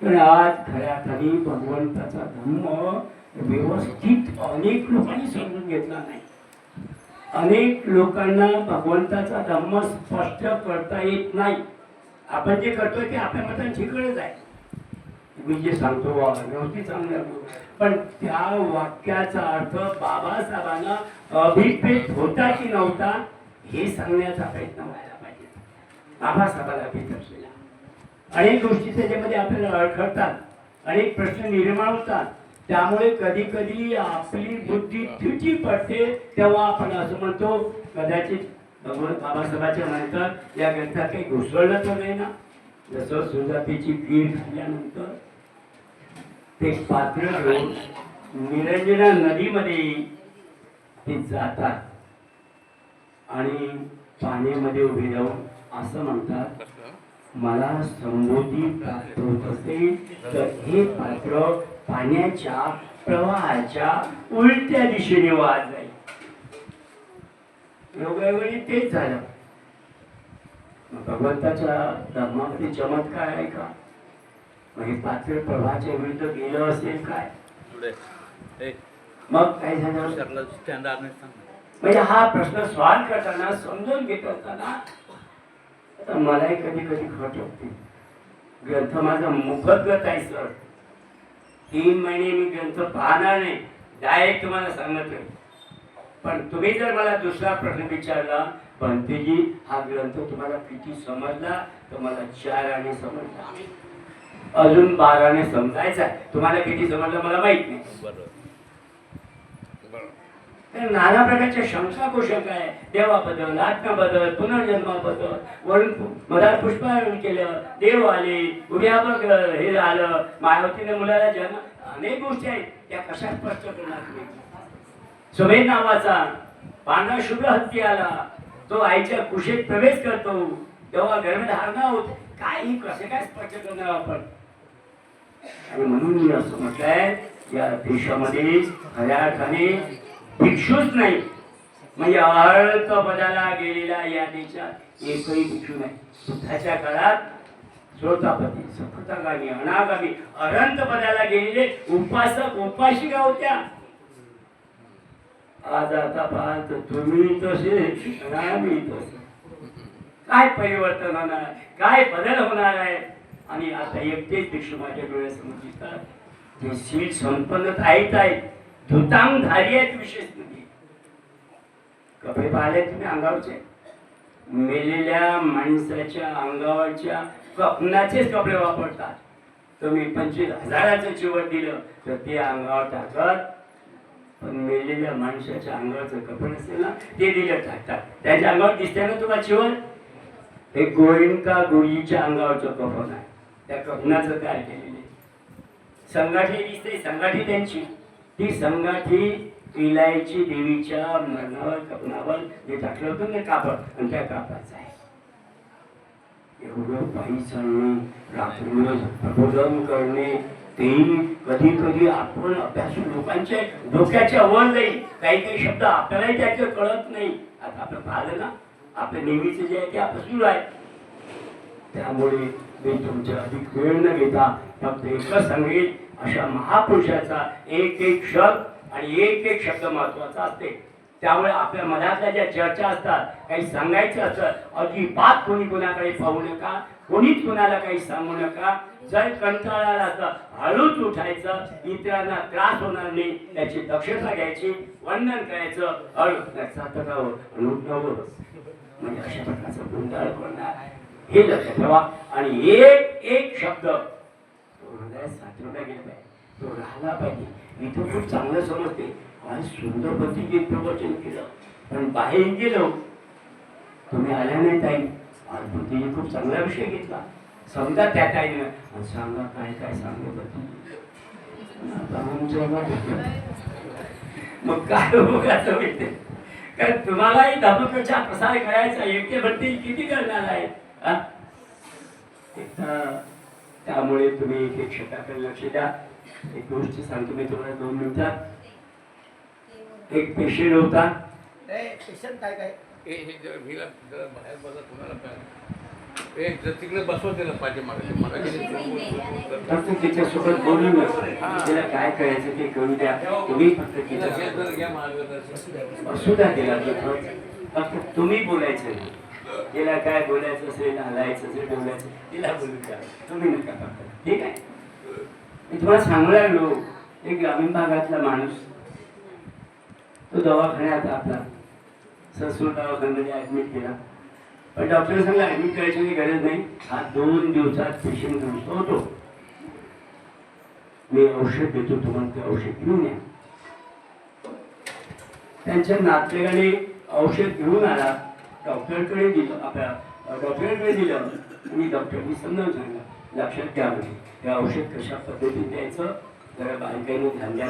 पण आज खऱ्या अर्थाने भगवंताचा धम्म व्यवस्थित अनेक लोकांनी समजून घेतला नाही. अनेक लोकांना भगवंताचा धम्म स्पष्ट करता येत नाही. आपण जे करतोय ते आपल्या मताने ठिकळच आहे. मी जे सांगतो वा व्यवस्थित चांगलं पण त्या वाक्याचा अर्थ बाबासाहेबांना अभिप्रेत होता की नव्हता हे सांगण्याचा प्रयत्न व्हायला पाहिजे. बाबासाहेबाला अभिप्रेत असलेला अनेक गोष्टी त्याच्यामध्ये आपल्याला अडखळतात अनेक प्रश्न निर्माण होतात. त्यामुळे कधी कधी आपली बुद्धी तुटी पडते तेव्हा आपण असं म्हणतो कदाचित भगवान बाबासाहेबांच्या नंतर या ग्रंथात काही घुसळलं तर नाही ना? जसं सुजातीची कीड झाल्यानंतर ते पात्र घेऊन निरंजना नदीमध्ये ते जातात आणि पाण्यामध्ये उभे राहून असं म्हणतात मला संबोधी प्राप्त होत असेल तर हे पात्र पाण्याच्या प्रवाहाच्या उलट्या दिशेने वाहत जाईल. योगायोगाने तेच झालं. भगवंताच्या धर्मामध्ये चमत्कार आहे का? मग हे पात्र प्रवाहाच्या विरुद्ध गेलं असेल काय? मग काय झालं? म्हणजे हा प्रश्न सॉल्व करताना समजून घेत असताना आता मलाही कधी कधी खट होते ग्रंथ माझा मुखगत आहे सर. तीन महिने मी ग्रंथ पाहणार नाही डायरेक्ट तुम्हाला सांगत नाही पण तुम्ही जर मला दुसरा प्रश्न विचारला पंतजी हा ग्रंथ तुम्हाला किती समजला? तर मला चार आणि समजला. अजून बाराने समजायचा आहे. तुम्हाला किती समजलं मला माहीत नाही. बरोबर तर नाना प्रकारच्या शंका कोशक आहे. देवाबद्दल आत्म्याबद्दल पुनर्जन्माबद्दल. वरून मधार पुष्पारण केलं देव आले उभ्या हे झालं. मायावतीने मुलाला जन्म अनेक गोष्टी आहेत. त्या कशा स्पष्ट करणार तुम्ही? सुमेध नावाचा पांढरा शुभ्र हत्ती आला. तो आईच्या कुशेत प्रवेश करतो. तेव्हा गर्भधारणा होत. काही कसे काय स्पष्ट करणार आपण? आणि म्हणून मी असं म्हटलंय या देशामध्ये खऱ्या अर्थाने भिक्षूच नाही. म्हणजे अर्थ पदाला गेलेला या देशात एकही भिक्षू नाही. बुद्धाच्या काळात श्रोतापती सफतागामी अनागामी अरंत पदाला गेलेले उपासक उपाशिका होत्या. आज आता पाहत तुम्ही तसे आम्ही तसे. काय परिवर्तन होणार आहे? काय बदल होणार आहे? आणि आता एकटेच भिक्षू माझ्या डोळ्यासमोर दिसतात. ते सीट संपन्न आहेत आहेत. धुतांगधारी आहेत विशेष म्हणजे कपडे पाहिले तुम्ही अंगावरचे? मेलेल्या माणसाच्या अंगावरच्या कपनाचेच कपडे वापरतात. तुम्ही पंचवीस हजाराचं चिवट दिलं तर ते अंगावर टाकत पण मेलेल्या माणसाच्या अंगावरचं कपडे असेल ना ते दिलं टाकतात. त्याच्या अंगावर दिसते ना तुला चिवट? हे गोविंका गोळीच्या अंगावरचं कफन आहे. त्या कफनाचं काय केलेले संघाठी दिसते संघाठी त्यांची. ती संगाठी इलायची देवीच्या मरणावर कपणावर जे टाकलं होतं ना कापड आणि त्या कापडाचं आहे. एवढं पायी चालणे रात्रीवर प्रबोधन करणे तेही कधी कधी आपण अभ्यास लोकांचे डोक्याच्या वर जाईल काही काही शब्द आपल्यालाही त्याचे कळत नाही. आता आपलं पाहिलं ना आपलं नेहमीचं जे आहे ते आपलं सुरू आहे. त्यामुळे मी तुमच्या अधिक वेळ न घेता फक्त एकच सांगेल अशा महापुरुषाचा एक एक शब्द आणि एक एक शब्द महत्त्वाचा असते. त्यामुळे आपल्या मनातल्या ज्या चर्चा असतात काही सांगायचं असतं अजिबात कोणी कोणाकडे पाहू नका कोणीच कोणाला काही सांगू नका. जर कंटाळाला तर हळूच उठायचं इतरांना त्रास होणार नाही त्याची दक्षता घ्यायची वंदन करायचं हळू. लक्षात टाकावं म्हणजे अशा प्रकारचं गोंधळ करणार हे लक्षात ठेवा. आणि एक एक शब्द तो हृदयात साठवला गेला पाहिजे तो राहिला पाहिजे. इथं खूप चांगलं समजते. काय सुंदर पद्धतीने प्रवचन केलं. पण बाहेर गेलो. तुम्ही आल्या नाही ताई. आज खूप चांगला विषय घेतला. समजा त्या ताईनं. सांगा काय काय सांगू होती मग काय उपयोगाचं मिळते कारण तुम्हालाही धर्मप्रचार प्रसार करायचा एकटे भट्टी किती करणार आहे? त्यामुळे तुम्ही एक एक शब्दाकडे लक्ष द्या. एक गोष्ट सांगतो मी तुम्हाला दोन मिनिटात एक पेशंट होता. पेशंट काय काय? ए हे जरा बाहेर बघा एक तिकडे बसवत दिलं पाठीमागे मला फक्त तिच्यासोबत तिला काय करायचं ते करू द्या. तुम्ही फक्त तिच्या घ्या मार्गदर्शन. असू द्या तिला तिथं. फक्त तुम्ही बोलायचं. तिला काय बोलायचं असेल हलायचं असेल बोलायचं तिला बोलू का? तुम्ही नका फक्त ठीक आहे? मी तुम्हाला सांगू लागलो एक ग्रामीण भागातला माणूस. तो दवाखान्यात आपला ससूर दवाखान्यामध्ये ऍडमिट केला. पण डॉक्टर सांगला ऍडमिट करायची काही गरज नाही. हा दोन दिवसात पेशंट दुरुस्त होतो. मी औषध देतो तुम्हाला ते औषध घेऊन या. त्यांच्या नातलेगाने औषध घेऊन आला. डॉक्टरकडे दिलं आपल्या डॉक्टरकडे दिलं आणि डॉक्टरनी समजावून सांगितलं लक्षात घ्या म्हणजे हे औषध कशा पद्धतीने द्यायचं? जरा बारकाईने ध्यान द्या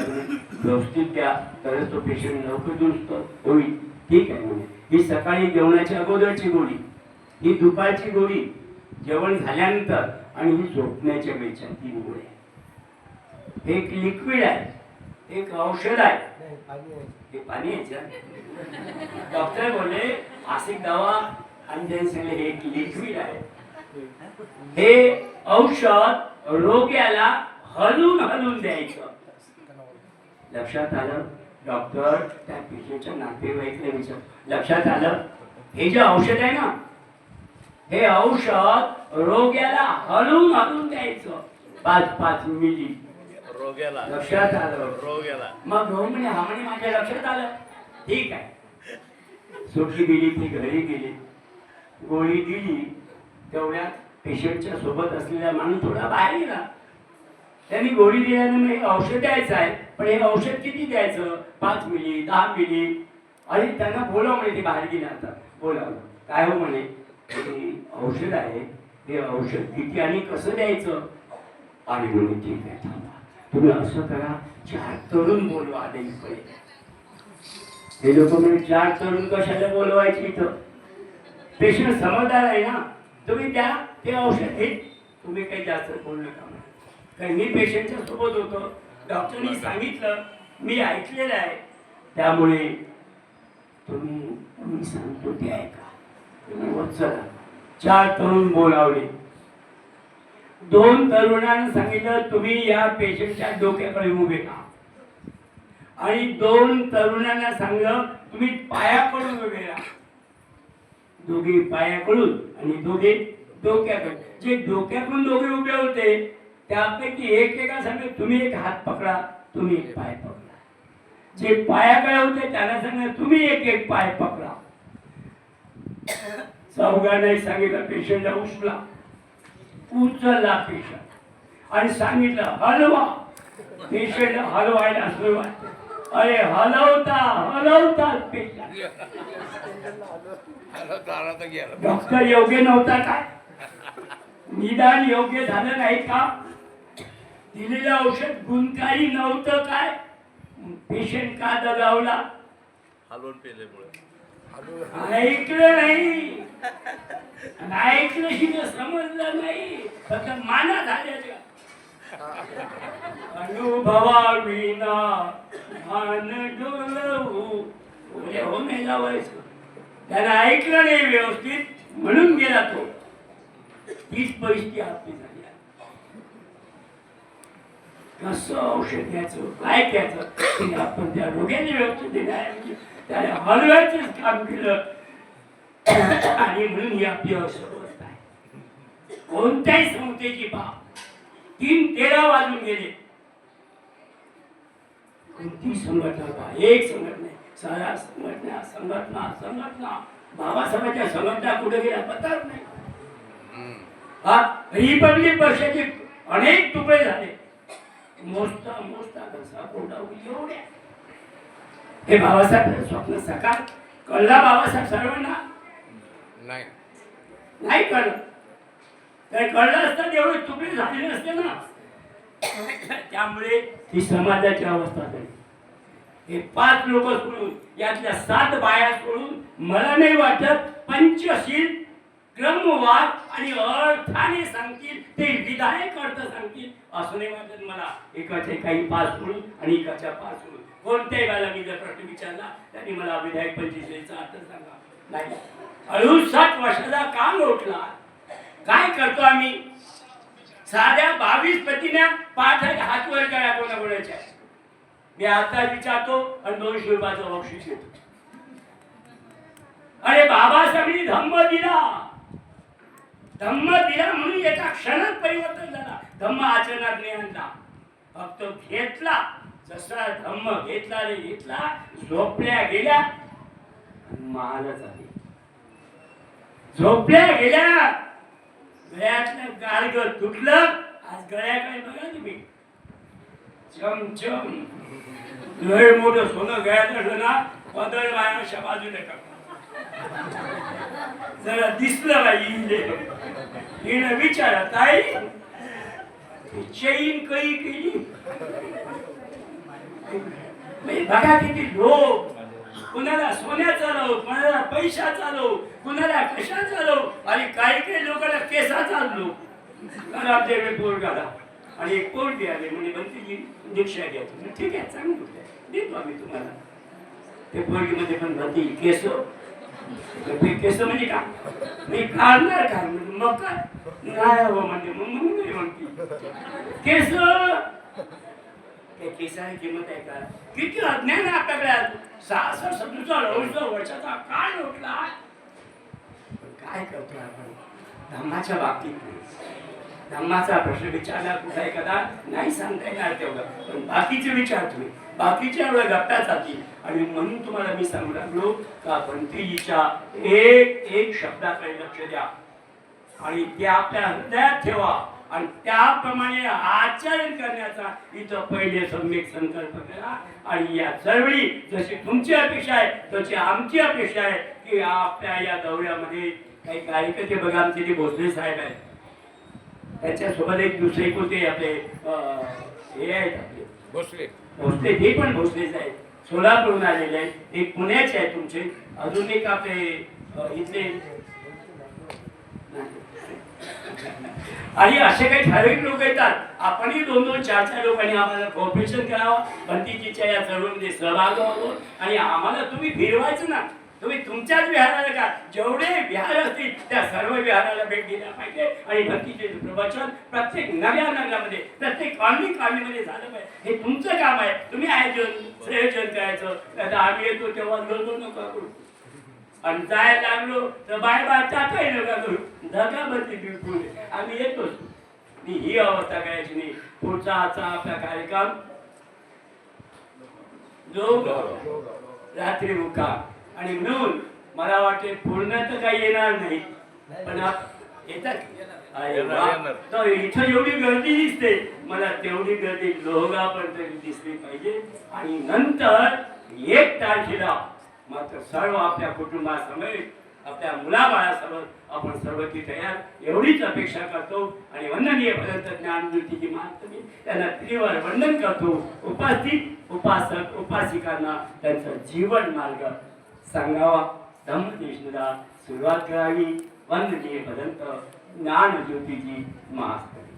व्यवस्थित द्या तरच तो पेशंट लवकर दुरुस्त होईल. ठीक आहे म्हणजे. ही सकाळी जेवणाच्या अगोदरची गोळी ही दुपारची गोळी जेवण झाल्यानंतर आणि ही झोपण्याच्या वेळच्या तीन गोळ्या. एक लिक्विड आहे. एक औषध आहे. हे पाणी यायचं डॉक्टर बोलले असे दवा आणि त्यांनी सांगले हे एक लिक्विड आहे. हे औषध रोग्याला हलून हलून द्यायचं. लक्षात आलं? डॉक्टर त्या पेशंटच्या नातेवाईकला विचार लक्षात आलं? हे जे औषध आहे ना हे औषध रोग्याला हलून हलून द्यायचं. पाच पाच मिली रोग्याला. लक्षात आलं रोग्याला. मग भाऊ म्हणे हा म्हणे माझ्या लक्षात आलं. ठीक आहे. सुटली गेली ती घरी गेली. गोळी दिली. तेवढ्यात पेशंटच्या सोबत असलेला माणूस थोडा बाहेर गेला. त्यांनी गोळी दिल्याने औषध द्यायचं आहे. पण हे औषध किती द्यायचं? पाच मिली दहा मिली. अरे त्यांना बोलाव म्हणे ते बाहेर गेले आता. बोलावलं काय हो म्हणे? औषध आहे. हे औषध किती आणि कसं द्यायचं? आणि म्हणे ठीक आहे तुम्ही असं करा चार तरुण बोलवा पहिले हे लोक म्हणजे चार तरुण कशाला बोलवायचे इथं? पेशंट समजदार आहे ना? तुम्ही द्या ते औषध हे तुम्ही काही जास्त बोलू नका कारण मी पेशंटच्या सोबत होतो. डॉक्टरनी सांगितलं मी ऐकलेलं आहे. त्यामुळे तुम्ही मी सांगतो ते ऐका. तुम्ही चला. चार तरुण बोलावले. दोन तरुणांना सांगितलं तुम्ही या पेशंटच्या डोक्याकडे उभे राहा. आणि दोन तरुणांना सांगलं तुम्ही पायाकडून उभे राहा. दोघे पायाकडून आणि दोघे डोक्याकडे जे डोक्याकडून दोघे उभे होते त्यापैकी एक एका तुम्ही एक हात पकडा तुम्ही एक पाय पकडा. जे पायाकडे होते त्यांना सांगितलं तुम्ही एक एक पाय पकडा. चौघांना सांगितलं पेशंटला उचला. उचलला पेशंट आणि सांगितलं हलवा. पेशंट हलवायला सुरुवात अरे हलवता हलवता डॉक्टर योग्य नव्हता काय? निदान योग्य झालं नाही का? दिलेलं औषध गुणकारी नव्हतं काय? पेशंट का दगावला? हलवून पेल्यामुळे ऐकलं नाही. ऐकलं शिवाय झालं नाही फक्त माना झाल्याच्या. अनुभवा विना मान डोलवू हो त्याला ऐकलं नाही व्यवस्थित म्हणून गेला तो. तीच परिस्थिती आपली झाली कसं औषध घ्यायचं काय घ्यायचं आपण त्या रोग्याने व्यवस्थित देण्याऐवजी म्हणजे त्याला हलवायचंच काम केलं आणि म्हणून ही आपली असं कोणत्याही संस्थेची बाब तीन तेरा वाजून गेले. कोणती संघटना पहा. एक संघटना. साऱ्या संघटना संघटना संघटना. बाबासाहेबांच्या संघटना कुठे गेल्या? पत्ताच नाही. हा रिपब्लिक पक्षाचे अनेक तुकडे झाले. मोजता मोजता कसा कोटा एवढ्या हे बाबासाहेब स्वप्न सकाळ कळला बाबासाहेब सर्वांना? नाही. नाही कळलं. कळलं असतं एवढी तुकडी झाली नसते ना. त्यामुळे ही समाजाची अवस्था झाली. हे पाच लोक सोडून यातल्या सात बाया सोडून मला नाही वाटत पंचशील क्रमवाद आणि अर्थाने सांगतील ते विधायक अर्थ सांगतील असं नाही वाटत मला. एकाचे काही पाच सोडून आणि एकाच्या पाच सोडून. कोणत्याही वेळेला मी जर प्रश्न विचारला त्यांनी मला विधायक पंचशीलचा अर्थ सांगा. नाही. हळू सात वर्षाचा काम उठला. काय करतो आम्ही? साध्या बावीस पतीने पाठ हात वर करा कोणा कोणाच्या. मी आता विचारतो आणि दोनशे रुपयाचं बक्षीस येतो अरे बाबासाहेबांनी धम्म दिला. धम्म दिला म्हणून एका क्षणात परिवर्तन झाला. धम्म आचरणात नाही आणला. फक्त घेतला. जसा धम्म घेतला रे घेतला झोपल्या गेल्या आणि महालच आली झोपल्या गेल्या गळ्यातलं गार्ग तुटलं आज गळ्याकडे बघा तुम्ही. चमचम लय मोठं सोनं गळ्यात असलं ना पदळ बायाच्या बाजूला टाक. जरा दिसलं बाई हिने हिनं विचारा ताई चैन कळी केली? बघा किती लोक. कुणाला सोन्याचा लोभ कुणाला पैशाचा लोभ कुणाला कशाचा लोभ आणि काही काही लोकांना केसाचा लोभ खराब देवे पोरगाला आणि एक पोट द्यावे म्हणजे म्हणते दीक्षा घ्या तुम्ही. ठीक आहे चांगली गोष्ट आहे देतो आम्ही तुम्हाला. ते पोरगीमध्ये पण भरती केस हो. ते केस म्हणजे का? मी काढणार का? मग काय? नाही हो म्हणजे मग म्हणून नाही म्हणती. केस हो? त्या केसाने किंमत आहे का? किती अज्ञान आहे आपल्याकडे सहासष्ट सदुसष्ट वर्ष वर्षाचा काळ लोटला काय करतो आपण? धम्माच्या बाबतीत धम्माचा प्रश्न विचारला कुठला एखादा? नाही सांगता येणार तेवढं. पण बाकीचे विचार तुम्ही. बाकीच्या एवढ्या गप्प्या जातील आणि म्हणून तुम्हाला मी सांगू लागलो का पंथीजीच्या एक एक शब्दाकडे लक्ष द्या. आणि ते आपल्या हृदयात ठेवा. आणि त्याप्रमाणे आचरण करण्याचा इथं पहिले सम्यक संकल्प करा आणि या चळवळी जशी तुमची अपेक्षा आहे तशी आमची अपेक्षा आहे की आपल्या या दौऱ्यामध्ये काही कार्यकर्ते बघा आमचे ते भोसले साहेब आहेत त्याच्यासोबत एक दुसरे कोणते आपले हे आहेत आपले? भोसले. भोसले ते पण भोसलेच आहेत सोलापूरहून आलेले आहेत. एक पुण्याचे आहेत तुमचे. अजून एक आपले इथले. आणि असे काही ठराविक लोक येतात. आपणही दोन दोन चार चार लोकांनी आम्हाला कॉम्पिटिशन करावं. भंतीजीच्या या चळवळीमध्ये सहभाग होतो आणि आम्हाला तुम्ही फिरवायचं ना तुम्ही तुमच्याच विहाराला का जेवढे विहार असतील त्या सर्व विहाराला भेट दिल्या पाहिजे. आणि भक्तीचे प्रवचन प्रत्येक नव्या नगरामध्ये प्रत्येक कॉलनी कॉलनीमध्ये झालं पाहिजे. हे तुमचं काम आहे. तुम्ही आयोजन संयोजन करायचं. आता आम्ही येतो तेव्हा लोलो नका करू. आणि जायला लागलो तर बाय बाय टाकाय नका करू. धगा बदली बिलकुल आम्ही येतोच. मी ही अवस्था करायची नाही. पुढचा आजचा आपला कार्यक्रम. जो रात्री मुक्काम आणि म्हणून मला वाटते पूर्ण तर काही येणार नाही. पण येतात. तर इथं एवढी गर्दी दिसते. मला तेवढी गर्दी लोहगापर्यंत दिसली पाहिजे. आणि नंतर एक तारखेला मात्र सर्व आपल्या कुटुंबासमवेत आपल्या मुलाबाळासमोर आपण सर्व ती तयार. एवढीच अपेक्षा करतो आणि वंदनीय भरत ज्ञानज्योतीची महात्मी त्यांना त्रिवार वंदन करतो. उपासित उपासक उपासिकांना त्यांचा जीवन मार्ग सांगावा. धम्मदेशला सुरुवात करावी. वंदनीय भदंत ज्ञानज्योतीची महास्तरी